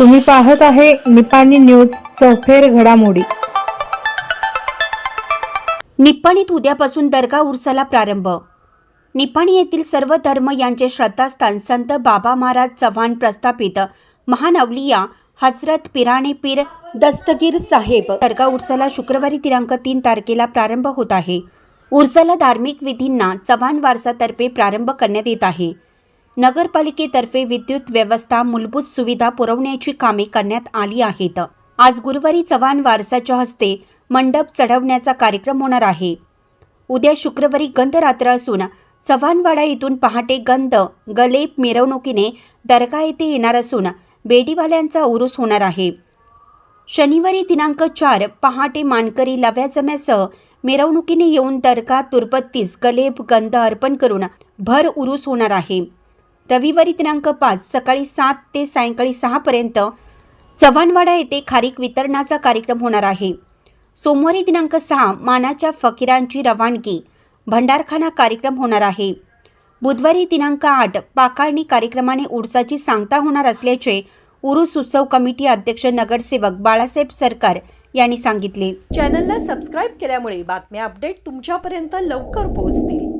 तुम्ही पाहत आहे निपाणी न्यूज सफेर घडामोडी. निपाणीत उद्यापासून दर्गा उर्साला प्रारंभ. निपाणी येथील सर्व धर्म यांचे श्रद्धास्थान संत बाबा महाराज चव्हाण प्रस्थापित महान अवलिया हजरत पिराणे पीर दस्तगीर साहेब. दर्गा उर्साला शुक्रवारी दिनांक तीन तारखेला प्रारंभ होत आहे. उर्साला धार्मिक विधींना चव्हाण वारसातर्फे प्रारंभ करण्यात येत आहे. नगरपालिकेतर्फे विद्युत व्यवस्था मूलभूत सुविधा पुरवण्याची कामे करण्यात आली आहेत. आज गुरुवारी चव्हाण वारसाच्या हस्ते मंडप चढवण्याचा कार्यक्रम होणार आहे. उद्या शुक्रवारी गंधरात्र असून चव्हाणवाडा येथून पहाटे गंध गलेप मिरवणुकीने दर्गा येथे येणार असून बेडीवाल्यांचा उरूस होणार आहे. शनिवारी दिनांक चार पहाटे मानकरी लव्या जम्यासह मिरवणुकीने येऊन दर्गा तुरबत्तीस गलेब गंध अर्पण करून भर उरूस होणार आहे. रविवारी दिनांक पाच सकाळी सात ते सायंकाळी सहापर्यंत चव्हाणवाडा येथे खारीक वितरणाचा कार्यक्रम होणार आहे. सोमवारी दिनांक सहा मानाच्या फकीरांची रवानगी भंडारखाना कार्यक्रम होणार आहे. बुधवारी दिनांक आठ पाकाळणी कार्यक्रमाने उडसाची सांगता होणार असल्याचे उरुस उत्सव कमिटी अध्यक्ष नगरसेवक बाळासाहेब सरकार यांनी सांगितले. चॅनलला सबस्क्राईब केल्यामुळे बातम्या अपडेट तुमच्यापर्यंत लवकर पोहोचतील.